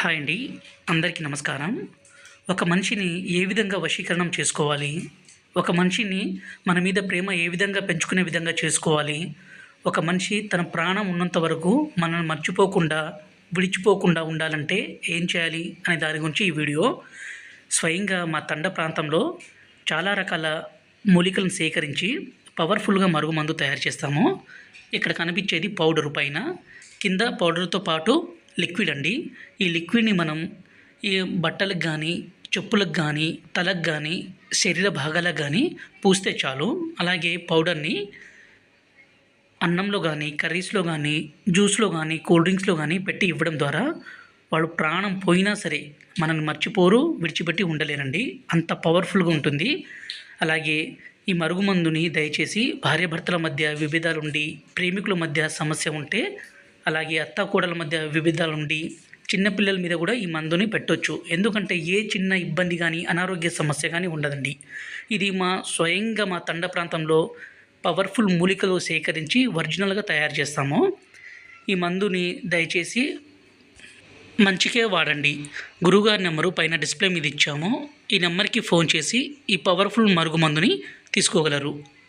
Hi అండి. అందరికీ నమస్కారం. ఒక మనిషిని ఏ విధంగా వశీకరణం చేసుకోవాలి? ఒక మనిషిని మన మీద ప్రేమ ఏ విధంగా పెంచుకునే విధంగా చేసుకోవాలి? ఒక మనిషి తన ప్రాణం ఉన్నంత వరకు మనల్ని మర్చిపోకుండా విడిచిపోకుండా ఉండాలంటే ఏం చేయాలి అనే దాని గురించి ఈ వీడియో. స్వయంగా మా తండ ప్రాంతంలో చాలా రకాల మూలికలను సేకరించి పవర్ఫుల్గా మరుగుమందు తయారు చేస్తాము. ఇక్కడ కనిపించేది పౌడర్ పైన. కింద పౌడర్తో పాటు లిక్విడ్ అండి. ఈ లిక్విడ్ని మనం ఈ బట్టలకు కానీ చెప్పులకు కానీ తలకు కానీ శరీర భాగాలకు కానీ పూస్తే చాలు. అలాగే పౌడర్ని అన్నంలో కానీ కర్రీస్లో కానీ జ్యూస్లో కానీ కూల్ డ్రింక్స్లో కానీ పెట్టి ఇవ్వడం ద్వారా వాళ్ళు ప్రాణం పోయినా సరే మనల్ని మర్చిపోరు విడిచిపెట్టి ఉండలేరండి. అంత పవర్ఫుల్గా ఉంటుంది. అలాగే ఈ మరుగుమందుని దయచేసి భార్యాభర్తల మధ్య విభేదాలు ఉండి ప్రేమికుల మధ్య సమస్య ఉంటే అలాగే అత్త కూడల మధ్య విభేదాలు ఉండి చిన్నపిల్లల మీద కూడా ఈ మందుని పెట్టొచ్చు. ఎందుకంటే ఏ చిన్న ఇబ్బంది కానీ అనారోగ్య సమస్య కానీ ఉండదండి. ఇది మా స్వయంగా మా తండ ప్రాంతంలో పవర్ఫుల్ మూలికలు సేకరించి ఒరిజినల్గా తయారు చేస్తాము. ఈ మందుని దయచేసి మంచికే వాడండి. గురుగారి నెంబరు పైన డిస్ప్లే మీద ఇచ్చాము. ఈ నెంబర్కి ఫోన్ చేసి ఈ పవర్ఫుల్ మరుగు మందుని తీసుకోగలరు.